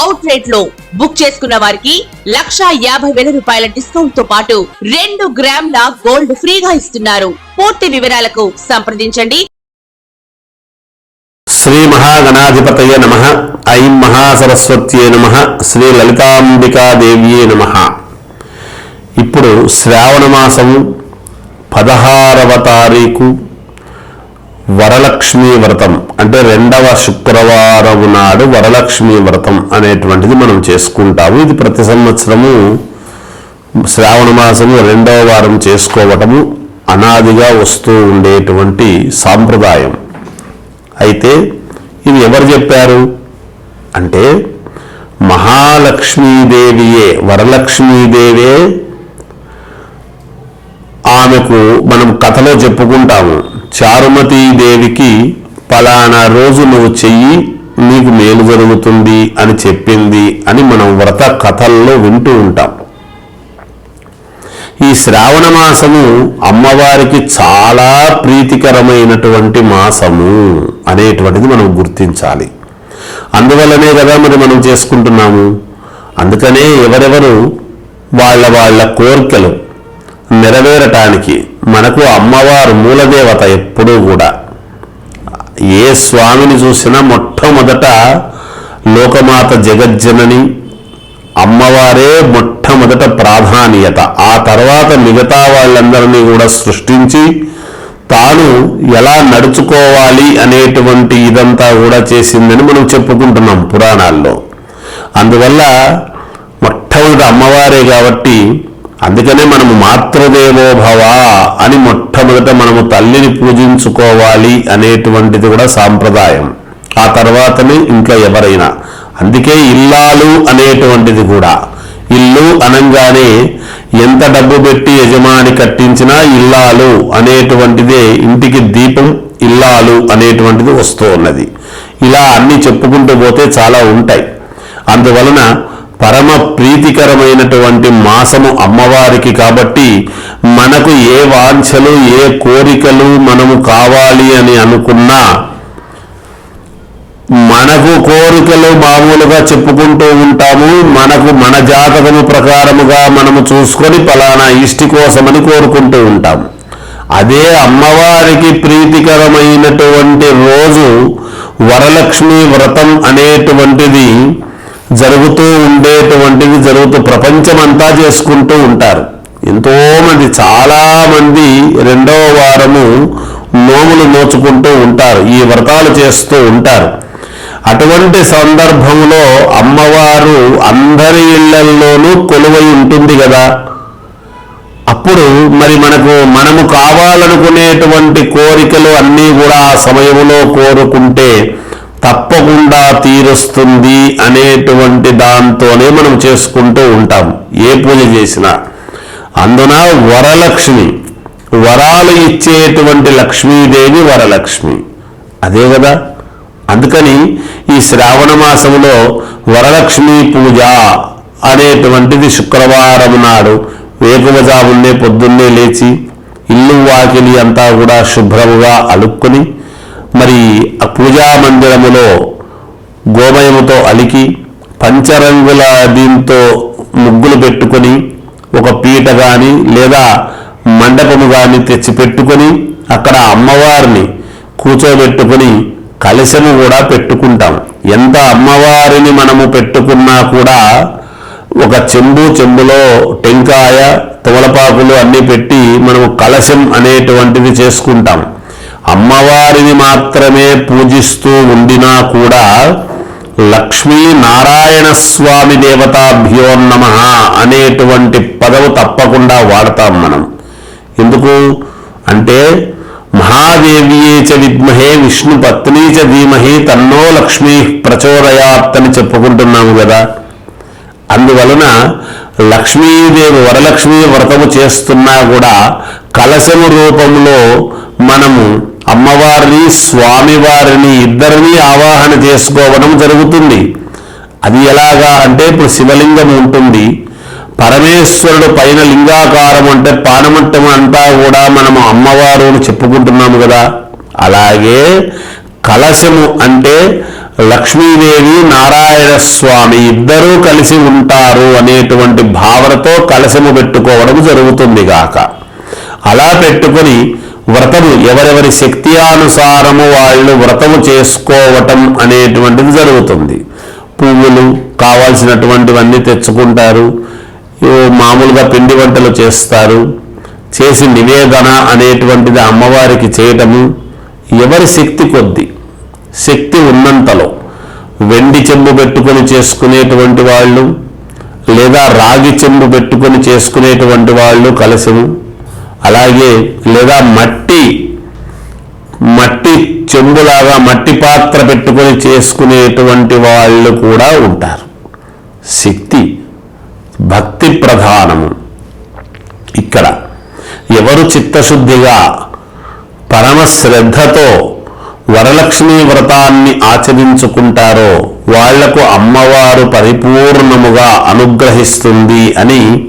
Out రేట్లో book చేసుకున్న వారికి లక్షా యాభై వేల రూపాయల డిస్కౌంట్తో పాటు రెండు గ్రాముల గోల్డ్ ఫ్రీగా ఇస్తున్నారు. పూర్తి వివరాలకు సంప్రదించండి. శ్రీ మహాగణాధిపతయ నమ. ఐం మహాసరస్వత్యే నమ. శ్రీ లలితాంబికాదేవ్యే నమ. ఇప్పుడు శ్రావణ మాసము పదహారవ తారీఖు వరలక్ష్మీ వ్రతం. అంటే రెండవ శుక్రవారం నాడు వరలక్ష్మీ వ్రతం అనేటువంటిది మనం చేసుకుంటాము. ఇది ప్రతి సంవత్సరము శ్రావణ మాసము రెండవ వారం చేసుకోవటము అనాదిగా వస్తూ ఉండేటువంటి సాంప్రదాయం. అయితే ఇది ఎవరు చెప్పారు? అంటే మహాలక్ష్మీదేవియే వరలక్ష్మీదేవే ఆమెకు మనం కథలో చెప్పుకుంటాము. చారుమతీదేవికి పలానా రోజు నువ్వు చెయ్యి నీకు మేలు జరుగుతుంది అని చెప్పింది అని మనం వ్రత కథల్లో వింటూ ఉంటాం. ఈ శ్రావణ మాసము అమ్మవారికి చాలా ప్రీతికరమైనటువంటి మాసము అనేటువంటిది మనం గుర్తించాలి. అందువల్లనే కదా మరి మనం చేసుకుంటున్నాము. అందుకనే ఎవరెవరు వాళ్ళ వాళ్ళ కోరికలు నెరవేరటానికి మనకు అమ్మవారు మూలదేవత ఎప్పుడూ కూడా. ఏ స్వామిని చూసినా మొట్టమొదట లోకమాత జగజ్జనని అమ్మవారే మొట్టమొదట ప్రాధాన్యత. ఆ తర్వాత మిగతా వాళ్ళందరినీ కూడా సృష్టించి తాను ఎలా నడుచుకోవాలి అనేటువంటి ఇదంతా కూడా చేసిందని మనం చెప్పుకుంటున్నాం పురాణాల్లో. అందువల్ల మొట్టమొదటి అమ్మవారే కాబట్టి అందుకనే మనము మాతృదేవోభవ అని మొట్టమొదట మనము తల్లిని పూజించుకోవాలి అనేటువంటిది కూడా సాంప్రదాయం. ఆ తర్వాతనే ఇంట్లో ఎవరైనా. అందుకే ఇల్లాలు అనేటువంటిది కూడా. ఇల్లు అనంగానే ఎంత డబ్బు పెట్టి యజమాని కట్టించినా ఇల్లాలు అనేటువంటిదే ఇంటికి దీపం ఇల్లాలు అనేటువంటిది వస్తూ ఉన్నది. ఇలా అన్ని చెప్పుకుంటూ పోతే చాలా ఉంటాయి. అందువలన పరమ ప్రీతికరమైనటువంటి మాసము అమ్మవారికి కాబట్టి మనకు ఏ వాంఛలు ఏ కోరికలు మనము కావాలి అని అనుకున్నా మనకు కోరికలు మామూలుగా చెప్పుకుంటూ ఉంటాము. మనకు మన జాతకము ప్రకారముగా మనము చూసుకొని పలానా ఇష్టి కోసమని కోరుకుంటూ ఉంటాం. అదే అమ్మవారికి ప్రీతికరమైనటువంటి రోజు వరలక్ష్మి వ్రతం అనేటువంటిది జరుగుతూ ఉండేటువంటిది జరుగుతూ ప్రపంచమంతా చేసుకుంటూ ఉంటారు. ఎంతోమంది చాలామంది రెండవ వారము నోములు నోచుకుంటూ ఉంటారు ఈ వ్రతాలు చేస్తూ ఉంటారు. అటువంటి సందర్భంలో అమ్మవారు అందరి ఇళ్ళల్లోనూ కొలువై ఉంటుంది కదా. అప్పుడు మరి మనకు మనము కావాలనుకునేటువంటి కోరికలు అన్నీ కూడా ఆ సమయంలో కోరుకుంటే తప్పకుండా తీరుస్తుంది అనేటువంటి దాంతోనే మనం చేసుకుంటూ ఉంటాం. ఏ పూజ చేసినా. అందున వరలక్ష్మి వరాలు ఇచ్చేటువంటి లక్ష్మీదేవి వరలక్ష్మి. అదే కదా? అందుకని ఈ శ్రావణ మాసంలో వరలక్ష్మి పూజ అనేటువంటిది శుక్రవారం నాడు వేకువజామున్నే పొద్దున్నే లేచి ఇల్లు వాకిలి అంతా కూడా శుభ్రముగా అలుక్కుని మరి ఆ పూజా మందిరములో గోమయముతో అలికి పంచరంగుల దీంతో ముగ్గులు పెట్టుకొని ఒక పీట కానీ లేదా మండపము కానీ తెచ్చి పెట్టుకొని అక్కడ అమ్మవారిని కూర్చోబెట్టుకొని కలశము కూడా పెట్టుకుంటాం. ఎంత అమ్మవారిని మనము పెట్టుకున్నా కూడా ఒక చెంబు చెంబులో టెంకాయ తమలపాకులు అన్నీ పెట్టి మనము కలశం అనేటువంటిది చేసుకుంటాం. అమ్మవారిని మాత్రమే పూజిస్తూ ఉండినా కూడా లక్ష్మీ నారాయణ స్వామి దేవతాభ్యో నమ అనేటువంటి పదవు తప్పకుండా వాడతాం మనం. ఎందుకు? అంటే మహాదేవియే చ విద్మహే విష్ణు పత్ని చ ధీమహి తన్నో లక్ష్మీ ప్రచోదయాత్ అని చెప్పుకుంటున్నాము కదా. అందువలన లక్ష్మీదేవి వరలక్ష్మీ వ్రతము చేస్తున్నా కూడా కలశము రూపంలో మనము అమ్మవారిని స్వామివారిని ఇద్దరిని ఆవాహన చేసుకోవడం జరుగుతుంది. అది ఎలాగా అంటే ఇప్పుడు శివలింగం ఉంటుంది. పరమేశ్వరుడు పైన లింగాకారం అంటే పానమట్టం అంతా కూడా మనము అమ్మవారు అని చెప్పుకుంటున్నాము కదా. అలాగే కలశము అంటే లక్ష్మీదేవి నారాయణ స్వామి ఇద్దరూ కలిసి ఉంటారు అనేటువంటి భావనతో కలశము పెట్టుకోవడం జరుగుతుంది గాక. అలా పెట్టుకొని వ్రతము. ఎవరెవరి శక్తి అనుసారము వాళ్ళు వ్రతము చేసుకోవటం అనేటువంటిది జరుగుతుంది. పువ్వులు కావాల్సినటువంటివన్నీ తెచ్చుకుంటారు. మామూలుగా పిండి వంటలు చేస్తారు. చేసి నివేదన అనేటువంటిది అమ్మవారికి చేయటము ఎవరి శక్తి కొద్ది. శక్తి ఉన్నంతలో వెండి చెంబు పెట్టుకొని చేసుకునేటువంటి వాళ్ళు లేదా రాగి చెంబు పెట్టుకొని చేసుకునేటువంటి వాళ్ళు కలశము అలాగే లేదా మట్టి మట్టి చెంబులాగా మట్టి పాత్ర పెట్టుకొని చేసుకునేటువంటి వాళ్ళు కూడా ఉంటారు. శక్తి భక్తి ప్రధానము. ఇక్కడ ఎవరు చిత్తశుద్ధిగా పరమ శ్రద్ధతో వరలక్ష్మీ వ్రతాన్ని ఆచరించుకుంటారో వాళ్ళకు అమ్మవారు పరిపూర్ణముగా అనుగ్రహిస్తుంది అని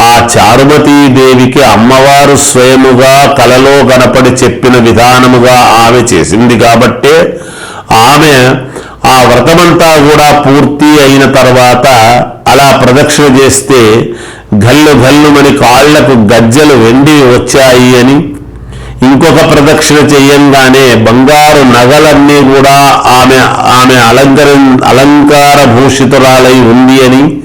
ఆ చారుమతీదేవికి అమ్మవారు స్వయముగా కలలో కనపడి చెప్పిన విధానముగా ఆమె చేసింది కాబట్టే ఆమె ఆ వ్రతమంతా కూడా పూర్తి అయిన తర్వాత అలా ప్రదక్షిణ చేస్తే గల్లు గల్లుమని కాళ్ళకు గజ్జలు వెండి వచ్చాయి అని. ఇంకొక ప్రదక్షిణ చెయ్యంగానే బంగారు నగలన్నీ కూడా ఆమె ఆమె అలంకర అలంకార భూషితురాలై ఉంది అని.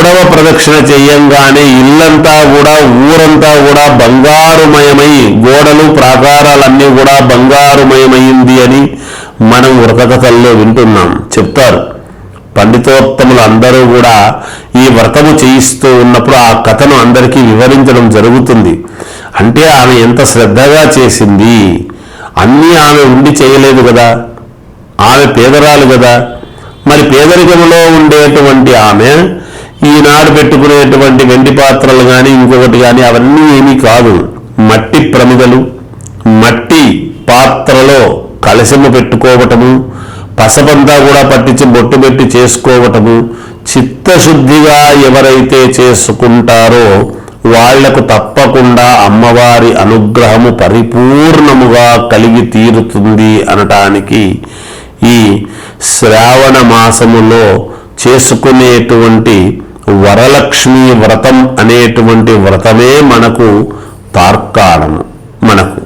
మూడవ ప్రదక్షిణ చెయ్యంగానే ఇల్లంతా కూడా ఊరంతా కూడా బంగారుమయమై గోడలు ప్రాకారాలన్నీ కూడా బంగారుమయమైంది అని మనం వ్రతకథల్లో వింటున్నాం. చెప్తారు. పండితోత్తములు అందరూ కూడా ఈ వ్రతము చేయిస్తూ ఉన్నప్పుడు ఆ కథను అందరికీ వివరించడం జరుగుతుంది. అంటే ఆమె ఎంత శ్రద్ధగా చేసింది. అన్నీ ఆమె ఉండి చేయలేదు కదా. ఆమె పేదరాలు కదా. మరి పేదరికంలో ఉండేటువంటి ఆమె ఈనాడు పెట్టుకునేటువంటి వెండి పాత్రలు కానీ ఇంకొకటి కానీ అవన్నీ ఏమీ కాదు. మట్టి ప్రమిదలు మట్టి పాత్రలో కలశము పెట్టుకోవటము పసపంతా కూడా పట్టించి బొట్టు పెట్టి చేసుకోవటము చిత్తశుద్ధిగా ఎవరైతే చేసుకుంటారో వాళ్ళకు తప్పకుండా అమ్మవారి అనుగ్రహము పరిపూర్ణముగా కలిగి తీరుతుంది అనటానికి ఈ శ్రావణ మాసములో చేసుకునేటువంటి వరలక్ష్మి వ్రతం అనేటువంటి వ్రతమే మనకు తార్కాణము మనకు.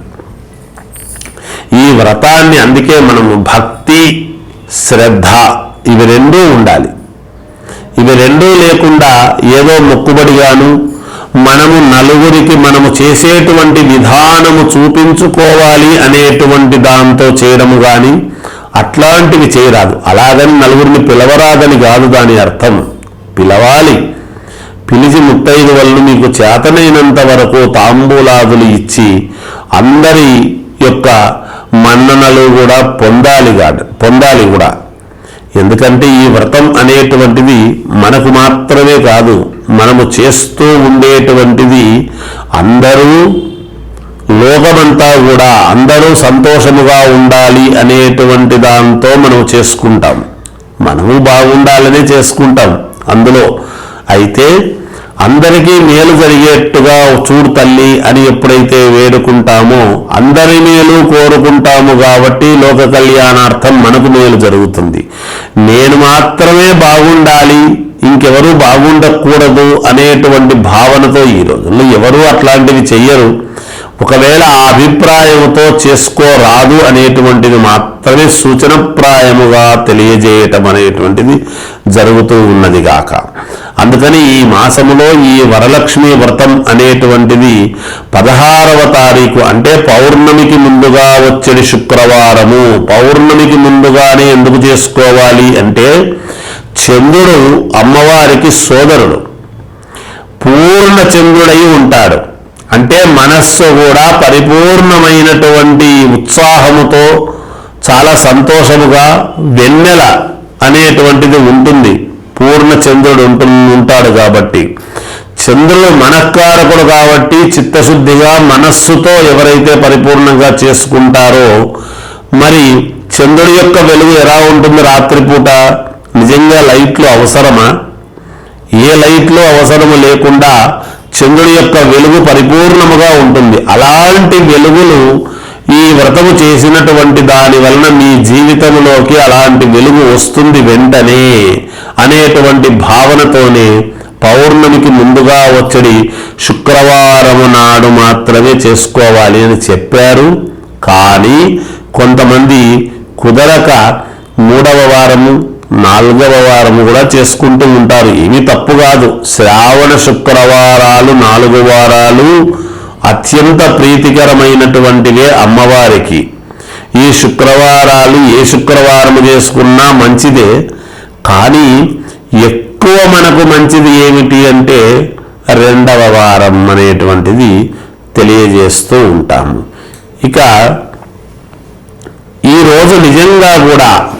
ఈ వ్రతాన్ని అందుకే మనము భక్తి శ్రద్ధ ఇవి రెండూ ఉండాలి. ఇవి రెండూ లేకుండా ఏదో మొక్కుబడిగాను మనము నలుగురికి మనము చేసేటువంటి విధానము చూపించుకోవాలి అనేటువంటి దాంతో చేయడము కానీ అట్లాంటివి చేయరాదు. అలాగని నలుగురిని పిలవరాదని కాదు దాని అర్థం. పిలవాలి. పిలిచి ముత్తైదు వల్ల మీకు చేతనైనంత వరకు తాంబూలాదులు ఇచ్చి అందరి యొక్క మన్ననలు కూడా పొందాలి కాదు పొందాలి కూడా. ఎందుకంటే ఈ వ్రతం అనేటువంటిది మనకు మాత్రమే కాదు మనము చేస్తూ ఉండేటువంటిది అందరూ లోకమంతా కూడా అందరూ సంతోషముగా ఉండాలి అనేటువంటి దాంతో మనం చేసుకుంటాం. మనము బాగుండాలనే చేసుకుంటాం. అందులో అయితే అందరికీ మేలు జరిగేట్టుగా చూడు తల్లి అని ఎప్పుడైతే వేడుకుంటామో అందరి మేలు కోరుకుంటాము కాబట్టి లోక కళ్యాణార్థం మనకు మేలు జరుగుతుంది. నేను మాత్రమే బాగుండాలి ఇంకెవరూ బాగుండకూడదు అనేటువంటి భావనతో ఈ రోజుల్లో ఎవరూ అట్లాంటివి చెయ్యరు. ఒకవేళ ఆ అభిప్రాయంతో చేసుకోరాదు అనేటువంటిది మాత్రమే సూచనప్రాయముగా తెలియజేయటం అనేటువంటిది జరుగుతూ ఉన్నది గాక. అందుకని ఈ మాసములో ఈ వరలక్ష్మి వ్రతం అనేటువంటిది పదహారవ తారీఖు అంటే పౌర్ణమికి ముందుగా వచ్చేది శుక్రవారము. పౌర్ణమికి ముందుగానే ఎందుకు చేసుకోవాలి అంటే చంద్రుడు అమ్మవారికి సోదరుడు. పూర్ణ చంద్రుడై ఉంటాడు. అంటే మనస్సు కూడా పరిపూర్ణమైనటువంటి ఉత్సాహముతో చాలా సంతోషముగా వెన్నెల అనేటువంటిది ఉంటుంది. పూర్ణ చంద్రుడు ఉంటు ఉంటాడు కాబట్టి. చంద్రుడు మనఃకారకుడు కాబట్టి చిత్తశుద్ధిగా మనస్సుతో ఎవరైతే పరిపూర్ణంగా చేసుకుంటారో మరి చంద్రుడి యొక్క వెలుగు ఎలా ఉంటుంది రాత్రిపూట? నిజంగా లైట్లు అవసరమా? ఏ లైట్లు అవసరము లేకుండా చంద్రుడి యొక్క వెలుగు పరిపూర్ణముగా ఉంటుంది. అలాంటి వెలుగులు ఈ వ్రతము చేసినటువంటి దాని వలన మీ జీవితంలోకి అలాంటి వెలుగు వస్తుంది వెంటనే అనేటువంటి భావనతోనే పౌర్ణమికి ముందుగా వచ్చడి శుక్రవారము నాడు మాత్రమే చేసుకోవాలి అని చెప్పారు. కానీ కొంతమంది కుదరక మూడవ వారము నాలుగవ వారము కూడా చేసుకుంటూ ఉంటారు. ఇవి తప్పు కాదు. శ్రావణ శుక్రవారాలు నాలుగు వారాలు అత్యంత ప్రీతికరమైనటువంటివే అమ్మవారికి. ఈ శుక్రవారాలు ఏ శుక్రవారము చేసుకున్నా మంచిదే. కానీ ఎక్కువ మనకు మంచిది ఏమిటి అంటే రెండవ వారం అనేటువంటిది తెలియజేస్తూ ఉంటాము. ఇక ఈరోజు నిజంగా కూడా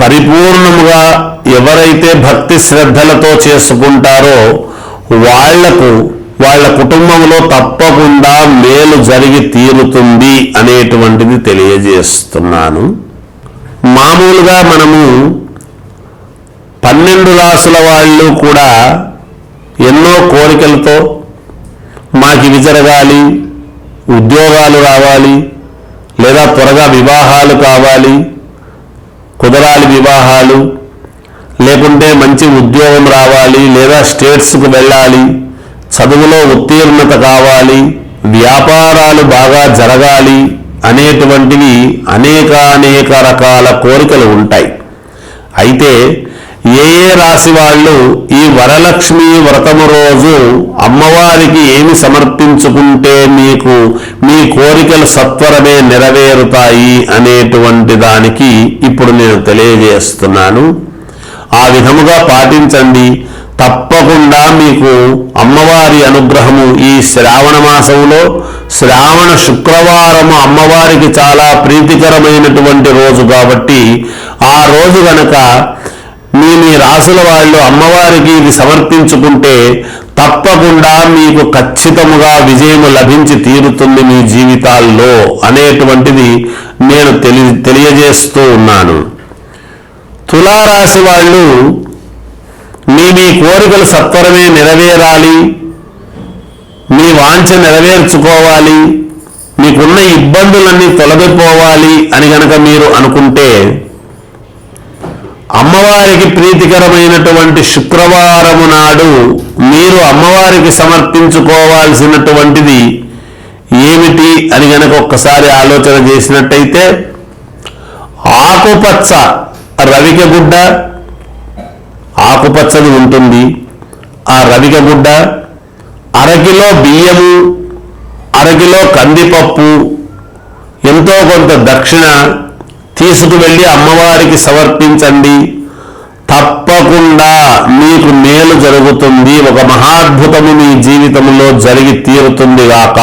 పరిపూర్ణముగా ఎవరైతే భక్తి శ్రద్ధలతో చేసుకుంటారో వాళ్ళకు వాళ్ళ కుటుంబంలో తప్పకుండా మేలు జరిగి తీరుతుంది అనేటువంటిది తెలియజేస్తున్నాను. మామూలుగా మనము పన్నెండు రాసుల వాళ్ళు కూడా ఎన్నో కోరికలతో మాకు ఇవి జరగాలి ఉద్యోగాలు రావాలి లేదా త్వరగా వివాహాలు కావాలి కుదరాలి వివాహాలు లేకుంటే మంచి ఉద్యోగం రావాలి లేదా స్టేట్స్కు వెళ్ళాలి చదువులో ఉత్తీర్ణత కావాలి వ్యాపారాలు బాగా జరగాలి అనేటువంటివి అనేకానేక రకాల కోరికలు ఉంటాయి. అయితే ఏ ఏ రాశి వాళ్ళు ఈ వరలక్ష్మి వ్రతము రోజు అమ్మవారికి ఏమి సమర్పించుకుంటే మీకు మీ కోరికలు సత్వరమే నెరవేరుతాయి అనేటువంటి దానికి ఇప్పుడు నేను తెలియజేస్తున్నాను. ఆ విధముగా పాటించండి. తప్పకుండా మీకు అమ్మవారి అనుగ్రహము ఈ శ్రావణ మాసంలో శ్రావణ శుక్రవారము అమ్మవారికి చాలా ప్రీతికరమైనటువంటి రోజు కాబట్టి ఆ రోజు గనక మీ మీ రాసుల వాళ్ళు అమ్మవారికి ఇది సమర్పించుకుంటే తప్పకుండా మీకు ఖచ్చితముగా విజయము లభించి తీరుతుంది మీ జీవితాల్లో అనేటువంటిది నేను తెలి తెలియజేస్తూ ఉన్నాను. తులారాశి వాళ్ళు మీ మీ కోరికలు సత్వరమే నెరవేరాలి. మీ వాంఛ నెరవేర్చుకోవాలి. మీకున్న ఇబ్బందులన్నీ తొలగిపోవాలి అని గనక మీరు అనుకుంటే అమ్మవారికి ప్రీతికరమైనటువంటి శుక్రవారము నాడు మీరు అమ్మవారికి సమర్పించుకోవాల్సినటువంటిది ఏమిటి అని గనక ఒక్కసారి ఆలోచన చేసినట్టయితే ఆకుపచ్చ రవిక గుడ్డ ఆకుపచ్చది ఉంటుంది. ఆ రవిక గుడ్డ అరకిలో బియ్యము అరకిలో కందిపప్పు ఎంతో కొంత దక్షిణ తీసుకువెళ్ళి అమ్మవారికి సమర్పించండి. తప్పకుండా మీకు మేలు జరుగుతుంది. ఒక మహాద్భుతము మీ జీవితంలో జరిగి తీరుతుంది గాక.